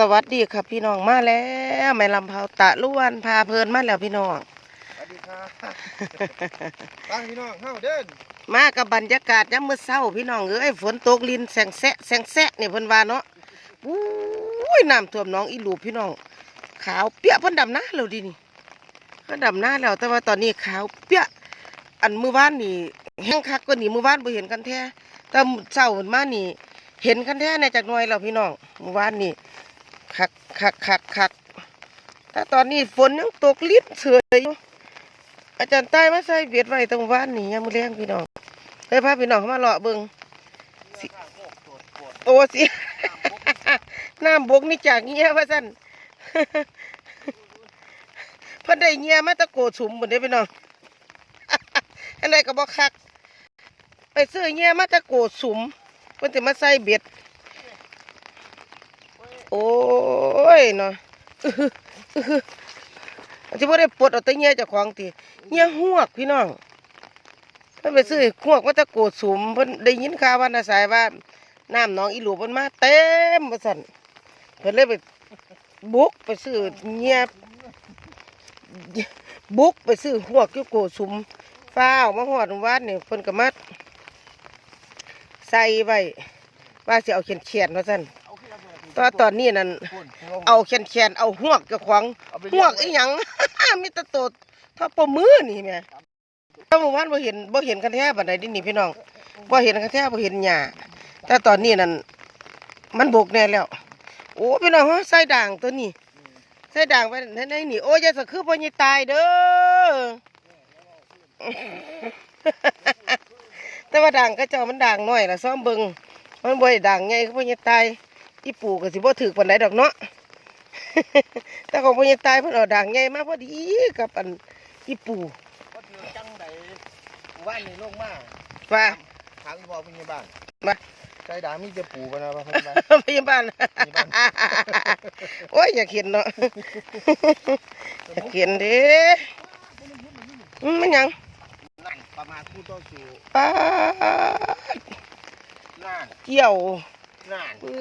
สวัสดีครับพี่น้องมาแล้วแม่ลำเผาตะล้วนพาเพลินมาแล้วพี่น้อง สวัสดีครับตั้งพี่น้องเข้าเดิน มากับบรรยากาศยามมื้อเช้าพี่น้องเอ้ยฝนตกลินแสงแสะแสงแสะนี่เพิ่นว่าเนาะอุ้ยน้ำท่วมหน้องอีหลูพี่น้อง ขาวเปียกเพิ่นดำน้าแล้วดินี่เพิ่นดำน้าแล้วแต่ว่าตอนนี้ขาวเปียกอันมื้อวานนี่แห้งคักกว่านี่มื้อวานบ่เห็นกันแท้แต่เช้ามานี่ เห็นกันแท้ในจากหน่วยแล้วพี่น้องมื้อวานนี่ คักคักคักคักแต่ตอนนี้ฝนยังตกลิ้นเฉยอยู่อาจารย์ใต้มาใส่เบียดไว้ตรงว่านนี่ยามมื้อแรงพี่น้องเลยพาพี่น้องเขามาเลาะเบิงโอ้สิน้ำบกนี่จากเงี้ยว่าสั่นพิ่นได้เงี้ยมาตะโกสุมหมดเลยพี่น้องอันใดก็บอกคัก ไปซื้อเงี้ยมาตะโกสุมเพิ่นจะมาใส่เบ็ด โอ้ยเนาะอื้อหืออื้อหืออาจะบ่ได้ปลดเอาแต่เงี้ยจากของติเงี้ยหวกพี่น้องเพิ่นไปซื้อหวกมาตะโกสุมเพิ่นได้ยินข่าวว่านาสายว่าน้ำหนองอีหลูเพิ่นมาเต็มว่าซั่นเพิ่นเลยไปบุกไปซื้อเงี้ยบุกไปซื้อหวกอยู่โกสุมฟ้าวมาฮอดวานนี่เพิ่นก็มาใส่ไว้ว่าสิเอาเขียนเขียนๆว่าซั่น ตอนตอนนี้นั่นเอาเขียนเขียนๆเอาหวกเจ้าของหวกอีหยังมีตะโตดเท่าปมือนี่แหม่ถ้าเมื่อวานบ่เห็นบ่เห็นกันแท้บัดใดดินี่พี่น้องบ่เห็นกันแท้บ่เห็นหญ้าแต่ตอนนี้นั่นมันบกแน่แล้ว โอ้พี่น้องฮะใส่ด่างตัวนี้ใส่ด่างไปในในนี่โอ้ยอย่าสะคือบ่ยิตายเด้อแต่ว่าด่างก็เจ้ามันด่างน้อยละซ้อมเบิงมันบ่ได้ด่างใหญ่คือบ่ยิตาย อีปู่ก็สิบ่ถึกปานใดดอกเนาะแต่ของบ่ยิตายเพิ่นเอาด่างใหญ่มาพอดีกับอันอีปู่ก็ถือจังใดว่านนี่ลงมาว่าถามอีบอกพยาบาลมาใจด่ามีจะปูกันนะพยาบาลพยาบาลพยาบาลโอ้ยอยากเห็นเนาะอยากเห็นเด้อืมมันหยังนั่นประมาณคู่ต่อสู้ป้าดนั่นเกี่ยว นั่นปื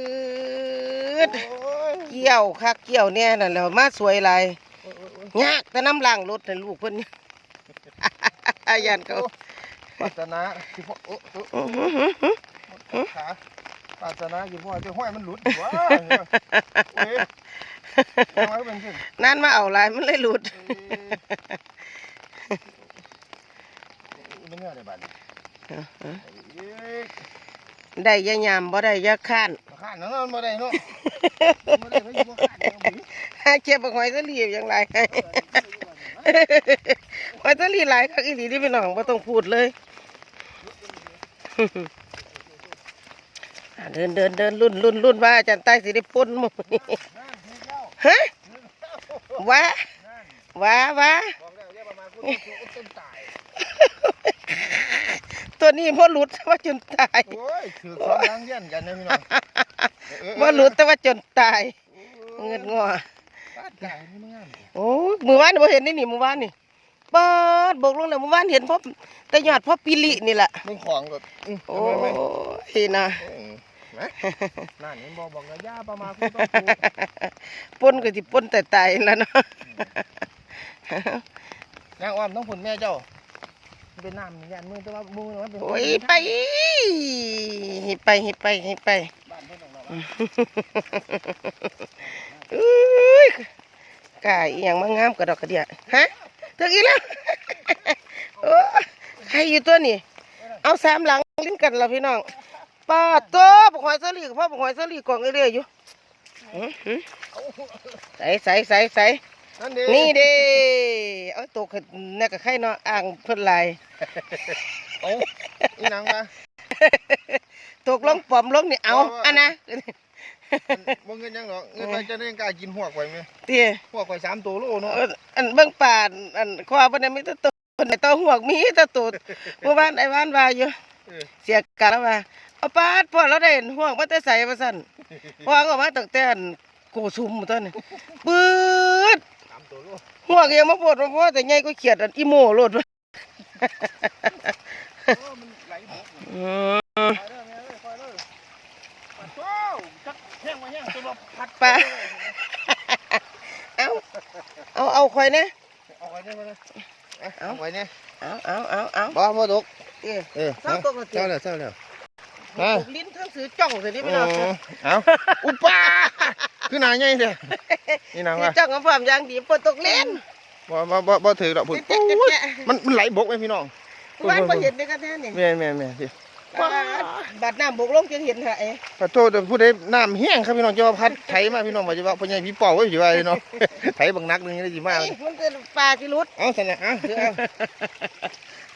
ดโอ้ยเกี่ยวคักเกี่ยวเนี่ยนั่นแหล้วมาสวยหลายโอ้ยโอ้ยโอ้ยยากแต่น้ำล้างรถน่ะลูกเพิ่นอายันเขาปรารถนาที่พ่อโอ้โอ้อื้อหือหือหือขาปรารถนาที่พ่อจะห้อยมันหลุดว้าเอ้ยทำไมก็เป็นขึ้นนั่นมาเอาหลายมันเลยหลุดไม่เนื้อได้บ้านเอ้ย ได้อยายามบ่ได้อยาข้านมาข้านนั่นมาได้เนาะมาได้ไม่อยู่ข้านเนาะหาเก็บบักหอยสลีบอย่างไรหอยสลีหลายคักอีหลีที่พี่น้องบ่ต้องพูดเลย อะเดินเดินเดินรุ่นรุ่นรุ่นว่าอาจารย์ใต้สิได้ปนหมื้นี้ฮะว้าว้าว้าบอกแล้วเรียกประมาณคุณต้นตาย ตัวนี้บ่หลุดแต่ว่าจนตายโอ้ยถือของล้างเยี่ยนกันนะพี่น้องบ่หลุดแต่ว่าจนตายเงินงอป้าตายนี่มึงงามโอ้ยมื้อวานนี่บ่เห็นนี่นี่มื้อวานนี่ปาดบกลงแล้วมื้อวานเห็นพบแต่ยอดพบปิลินี่แหละมึงของก็โอ้ยนะนั่นเห็นบอกบอกระยะประมาณคุณต้องถูกปนก็สิปนแต่ตายแล้วเนาะนางอ้อมต้องผลแม่เจ้า เป็นน้ำยันมือแต่ว่ามือมันเป็นโอ้ยไปให้ไปให้ไปให้ไปบ้านเพิ่นของเราอุ้ยกายอหย่างมางามกระดอกกระเดียฮะถึงอีกแล้วโอ้ใครอยู่ตัวนี้เอาสามหลังลิ้นกันแล้วพี่น้องป้าดตัวบุกหอยสลีกับพ่อบุกหอยสลีกล่องเรื่อยๆอยู่อื้อหือใส่ใส่ใส่ใส่ นั่นเด้นี่เด้เอาตกนี่กับไข่เนาะอ่างเพิ่นหลายเอาอีนางมาตกลงปลอมลงนี่เอาเอาอันนะบ่เงินยังหรอกเงินไปจะได้กล้ากินหัวไข่ไหมเตี้ยหัวไข่สามตัวโลเนาะเอออันเบิ่งป่านอันควาเพิ่นนะมีแต่ตัวเพิ่นน่ะตัวหวกมีแต่ตัวเมื่อวานไอ้วานว่าอยู่เออเสียกันแล้วว่าเอาปาดพอเราได้เห็นห่วงมาแต่ใส่มาสั่นห่วงออกมาตั้งแต่อันโกซุมหมดต้นนี่ปื๊ด สามตัวโลห่วงยังมาปวดมาปวดแต่ใหญ่ก็เขียดอันอีโมโลดวะโอ้มันไหลบกอืมไปเด้อแม่เอ้ยไปเด้อปัดโต้จักแห้งมาแห้งจนว่าพัดปลาเอาเอาเอาข่อยนะเอาไว้เนี่ยมาเลยเอาเอาไว้เนี่ยเอาเอาเอาเอาบ่บ่ตกเอ้ยเออเศร้าตกแล้วติเศร้าแล้วเศร้าแล้วตกลิ้นทั้งสือจ้องสินี่พี่น้องเอาอุปา คือหนาใหญ่เด้อนี่นางสิว่าจ้องกับความอย่างดีฝนตกเล่นบ่บ่บ่บ่ถือดอกพุ่นแจ๊ะแจ๊ะแจ๊ะมันมันไหลบกไหมพี่น้องบ้านบ่เห็นในกันแท้นี่แม่แม่แม่พี่บาดบาดน้ำบกลงจะเห็นหะเอ้ขอโทษผู้ใดน้ำแห้งครับพี่น้องจะว่าพัดไถมาพี่น้องว่าจะว่าพ่อใหญ่พี่เป่าไว้สิว่าเนาะไถบังนักนึงได้สิมาไอ้มันเป็นปลาสิรุดเอาซั่นน่ะเอาเดี๋ยวเอา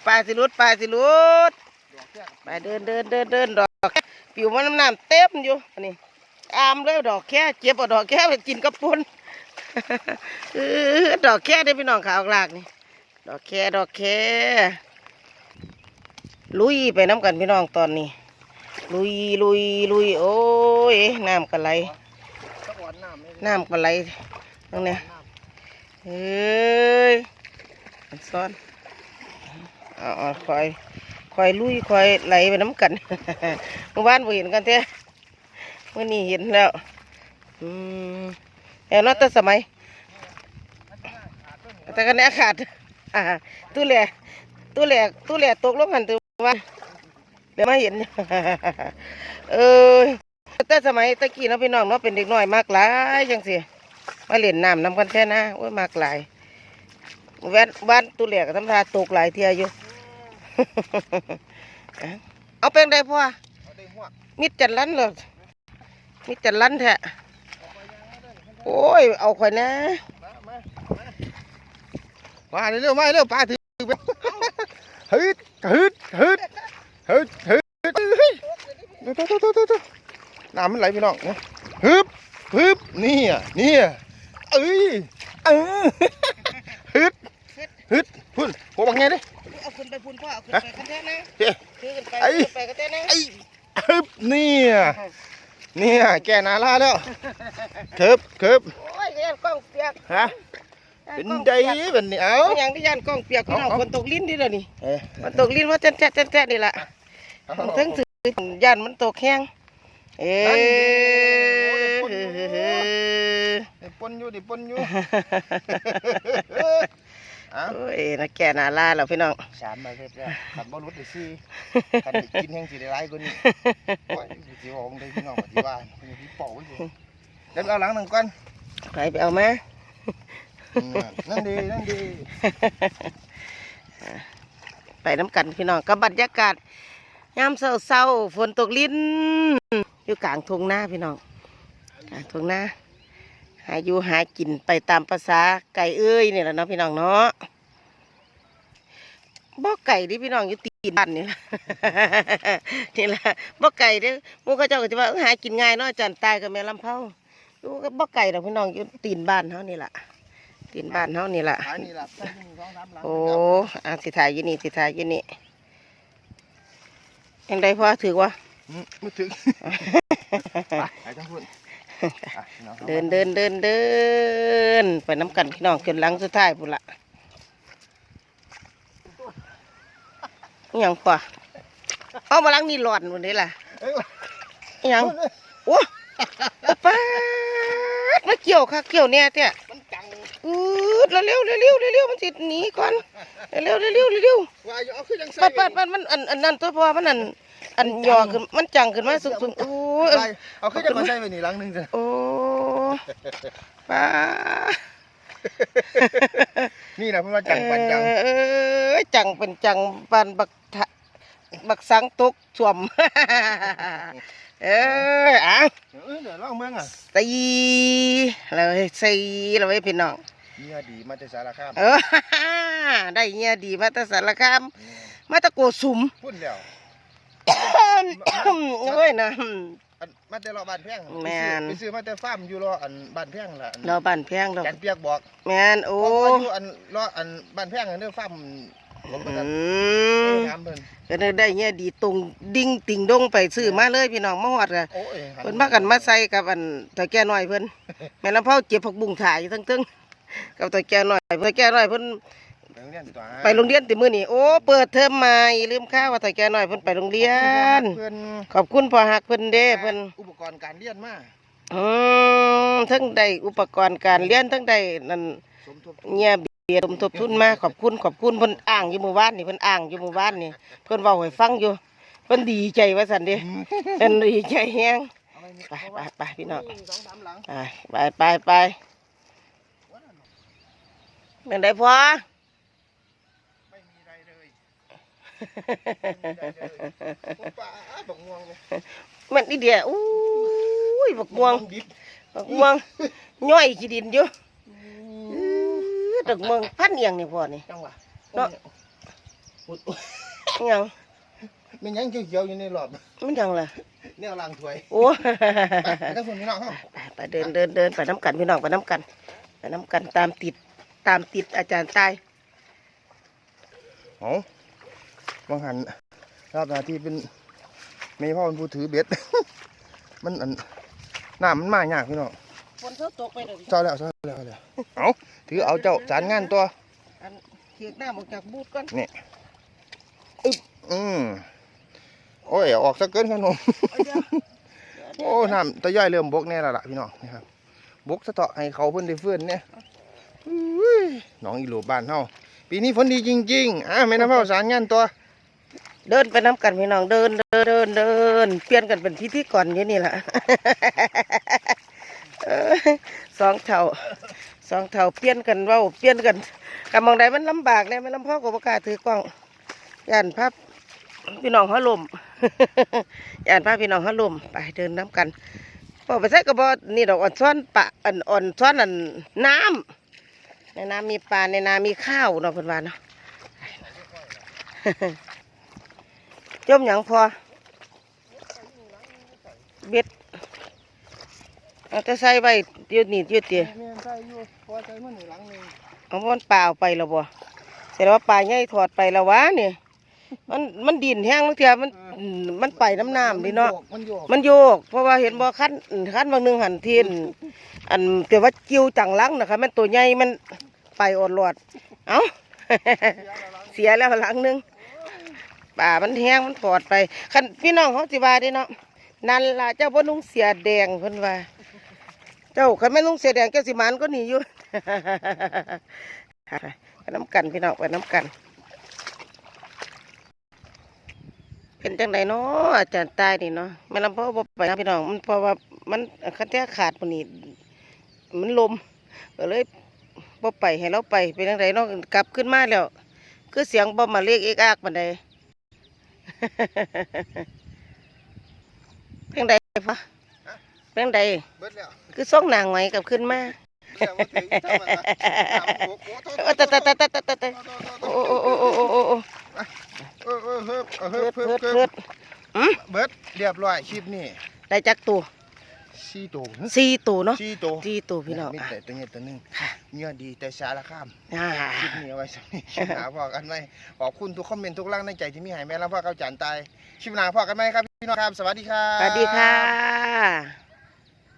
ปลาสิรุดปลาสิรุดไปเดินเดินเดินเดินดอก ปิวมันน้ำน้ำเต็มอยู่อันนี้ อามเลยดอกแค่เจ็บเอาดอกแค่ไปกินกับปุนดอกแค่ได้พี่น้องขาวกลากนี่ ดอกแค่ดอกแค่ลุยไปน้ำกันพี่น้องตอนนี้ ลุยลุยลุยโอ้ยน้ำกระไหลน้ำกระไหลตรงเนี้ยเฮ้ยซ้อนเอาเอคอยคอยลุยคอยไหลไปน้ำกันเมื่อวานบ่เห็นกันแท้ มื่อนี้เห็นแล้วอืมแอบนัแต่สมัยแต่กันแน่ขาดอ่าตู้แหล่ตู้แหล่ตู้แหล่ตกลงหันตัวว่าเดี๋ยวมาเห็นเออแต่สมัยตะกี้เนาะพี่น้องเนาะเป็นเด็กน้อยมากหลายจังสิมาเล่นน้ำน้ำกันแท้นะโอ้ยมากหลายแว่นบ้านตู้แหล่ก็ทำทาตกหลายเที่ยอยู่เอาเป็นได้พ่อเอาได้หัวกมิดจันลันเลย มิดจันลันแท้โอ้ย เอาข่อยนะมามามาเร็วๆมาเร็วปลาถือไปฮึดฮึดฮึดฮึดฮึดเฮ้ยตัวตัวตัวตัวตัวน้ำมันไหลพี่น้องเนี่ยฮึบฮึบนี่อะนี่อะเอ้ยเออฮึดฮึดพุ่นหัวบังไงดิเอาขึ้นไปพุ่นพ่อเอาขึ้นไปกันแท้นะเฮ้ยถือขึ้นไปไอ้ขึ้นไปกันแท้นะไอ้ฮึบนี่อะ นี่อะแกนาลาแล้วเคิบเคิบโอ้ยยันกล้องเปียกฮะเป็นไดเป็นนี่เอ้าเอาอย่างที่ยันกล้องเปียกพี่น้องเอาฝนตกลิ้นดิเดี๋ยวนี้เอ้ยฝนตกลิ้นว่าแจ๊ะแจ๊ะแจ๊ะแจ๊ะนี่แหละเอามันถึงถือยันมันตกแห้งเอ้นั่นยเด้โอ้ยปนอยู่ได้ปนอยู่ได้ปน อยู่เอ้าโอ้ยนักแก่นาลาแล้วพี่น้อง สามมาเรียบร้อยขันบ่รุดได้ซี่ขันได้กินแห้งสิได้หลายกว่านี้โอ้ยสิบอกได้พี่น้องว่าสิว่ามีพี่เป่าอยู่เดี๋ยวเอาหลังหนึ่งก่อนใครไปเอามาอืมนั่นดีนั่นดีไปน้ำกันพี่น้องกับบรรยากาศยามเศร้าๆฝนตกลิ้น อยู่กลางทุ่งนาพี่น้องกลางทุ่งนาหาอยู่หากินไปตามภาษาไก่เอ้ยนี่แหละเนาะพี่น้องเนาะบ่ไก่ที่พี่น้องอยู่ตีนบ้านนี่ล่ะนี่แหละบ่ไก่เด้อหมูเขาเจ้าก็จะว่าเอ้อหากินง่ายเนาะอาจันตายกับแม่ลำเผาดูก็บ่ไก่ดอกพี่น้องอยู่ตีนบ้านเฮานี่ล่ะตีนบ้านเฮานี่ล่ะอันนี้ล่ะใส่หนึ่งสองสามหลังโอ้อาสิถ่ายอยี่นี่สิถ่ายอยี่นี่ยังได้พอถือว่าอืมไม่ถึงไปไปทั้งพุ่นอะพี่องครับ เดินเดินเดินเดินไปน้ำกันพี่น้องจนหลังสุดท้ายพุ่นละอิหยังกว่าเอามาหลังนี่หลอนหมดเลยล่ะเอ้ยอิหยังโอ้โอ้ป้าดมาเกี่ยวค่ะเกี่ยวเนี่ยเตี้ยมันจังอืดเร็วเร็วเร็วเร็วเร็วมันสิหนีก่อนเร็วเร็วเร็วเร็วว่าอยู่เอาขึ้นยังใส่ปัดปัดปัดมันอันอันนั้นตัวพอมันอัน อันหยอขึ้นมันจังขึ้นมาสูงสูงโอ้ยได้เอาขึ้นยังมาใส่ไปนี่หลังหนึงจ้ะโอ้ป้านี่นะเพิ่นว่าจังปันจังเออจังเป็นจังปันบักทะบักสังตกสวมเอออะเออเดี๋ยวลองเมืองอะตีเราให้สีเราไว้พี่น้องเมียดีมาแต่สารคามเออได้เงี้ยดีมาแตสารคามมาแตะโกสุมพูดแล้ว โอ้ยนะอันมาแต่รอบ้านแพงแม่นไปซื้อมาแต่ฟาร์มอยู่รออันบ้านแพงล่ะอันเราบ้านแพงเราจันเปียกบอกแม่นโอ้เพราะว่าอยู่อันรออันบ้านแพงอันเด้อฟาร์มผมก็อืจะมถามเพิ่นก็ได้ได้เงี้ยดีตรงดิ่งติ่งดงไปซื้อมาเลยพี่น้องมาฮอดกะโอ้ยเพิ่นมากันมาใส่กับอันตะแก่น้อยเพิ่นแม่ลำเผาเจ็บผักบุ้งถ่ายอยู่ทั้งตึงกับตะแก่น้อยตะแก่น้อยเพิ่นไปโรงเรียนดีกว่าไปโรงเรียนติมื้อนี้โอ้เปิดเทอมใหม่ลืมข้าวว่าตะแก่น้อยเพิ่นไปโรงเรียน เพิ่นขอบคุณพ่อฮักเพิ่นเด้เพิ่นอุปกรณ์การเรียนมาอืมทั้งได้อุปกรณ์การเรียนทั้งได้นั่นสมทบเงียเบียร์สมทบทุนมาขอบคุณขอบคุณเพิ่นอ้างอยู่หมู่บ้านนี่เพิ่นอ้างอยู่หมู่บ้านนี่เพิ่นเว้าให้ฟังอยู่เพิ่นดีใจว่าซั่นเด้เพิ่นดีใจแฮงเอาไว้นี่ไปไปไปพี่น้องหนึ่งสองสามหลัง ไปไปไปไปเป็นไดพอ ไม่มีอะไรเลยไม่มีอะไรเลยผม ป่าบักม่วงเลยมันนี่เดียวอุ้ยบักม่วงดิบบักม่วงย่อยขี้ดินอยู่อื้อบักม่วงพันเอียงนี่พ่อนี่จังหวะเนาะอุ๊ยอิหยังมันยังเขียวๆอยู่ในหลอดมันหยังล่ะเนี่ยล้างถ้วยโอ้ไปทั้งคนพี่น้องครับไปไปเดินเดินเดินไปน้ำกันพี่น้องไปน้ำกันไปน้ำกันตามติดตามติดอาจารย์ตายเอา บางหันรับหน้าที่เป็นเมย์พ่อเป็นผู้ถือเบ็ด มันอันน้ำมันมากยากพี่น้องฝนเท่าตกไปเลยเจ้าแล้วเจ้าแล้วเจ้าแล้วเอาถือเอาเจ้าสารงานตัวอันเทียกหน้าออกจากบูธก่อนอืมโอ้ยออกซะเกินขนมเอาเดี๋ยวโอ้น้ำตะย่อยเริ่มบกแน่แล้วล่ะพี่น้องนี่ครับบกสะเตาะให้เขาเพิ่นได้เฟื่อนเนี่ยอุ้ยน้องอีโหลบ้านเฮาปีนี้ฝนดีจริงๆอะแม่น้ำเผาสารงานตัว เดินไปน้ำกันพี่น้องเดินเดินเดินเดินเปลี่ยนกันเป็นพิธีก่อนอยู่นี่แหละสองเท่าสองเท่าเปลี่ยนกันเว่าเปลี่ยนกันกำมองใดมันลำบากเนี่ยมันลำพ่อกบกาถือกล้องย่านภาพพี่น้องเขาลมย่านภาพพี่น้องเขาลมไปเดินน้ำกันพอไปใส่กระบอกนี่ดอกอ่อนซ้อนปะอ่อนอ่อนซ้อนอันน้ำในน้ำมีปลาในน้ำมีข้าวเนาะเพิ่นว่าเนาะ จมหยังพอเบ็ดเอาจะใส่ไว้เดี๋ยวนี้เดี๋ยวเตี๋ยแม่ใส่อยู่พอใส่มันหลังนึงเอามันปลาเอาไปแล้วบ่เสร็จแล้วว่าปลาใหญ่ถอดไปแล้ววะเนี่ยมันมันดินแห้งบางเทีมันมันไปน้ำน้ำดิเนาะมันโยกมันโยกเพราะว่าเห็นบ่คันคันบางหนึงหันเทียนอันแต่ว่ากิ้วจังหลังนะคะมันตัวใหญ่มันไปอดหลอดเอ้าเสียแล้วหลังหนึง ป่ามันแห้งมันปลอดไปคันพี่น้องเขาสิว่าด้เนาะนั่นล่ะเจ้าบ่นุ่งเสียแดงเพิ่นว่า เจ้าคันไม่นุ่งเสียแดงเจ้าสิมันก็หนีอยู่ไปน้ำกันพี่น้องไปน้ำกัน เป็นจังไดเนาะอาจารย์ตายนี่เนาะแม่ลำพ่อบ่ไปนะพี่น้องมันเพราะว่ามันคันแท้ขาดปนีมันลมก็เลยบ่ไปให้เราไปเป็นจังไดเนาะกลับขึ้นมาแล้ว คือเสียงบ่มาเรียกเอกอากปานใด เป็นไดพะเป็นไดเบิดแล้วคือส่งนางไหมกลับขึ้นมาเบิดแล้วว่าถึงทำอะไรโอ้โหโอ้โหโอ้ตะตะตะตะตะตะตะโอ้โอ้โอ้โอ้โอ้โอ้โอ้เออเออเฮิบเออเฮิเพิบดเฮิเพิบดเฮิเพิบดอืมเบิดเรียบร้อยคลิปนี้ได้จักตัว สี่ตัวสี่ตัวเนาะสี่ตัวสี่ตัวพี่น้องมีอะแต่ตัวเนี้ยตัวหนึงค่ะเนื้อดีแต่สาระข้ามอ่าคลิปนี้เอาไว้สักนิดคลิปหน้าพอกันไหมขอบคุณทุกคอมเมนต์ทุกร่างในใจที่มีให้แม่แล้วพ่อเขาจานตายคลิปหน้าพอกันไหมครับพี่น้องครับสวัสดีครับสวัสดีค่ะ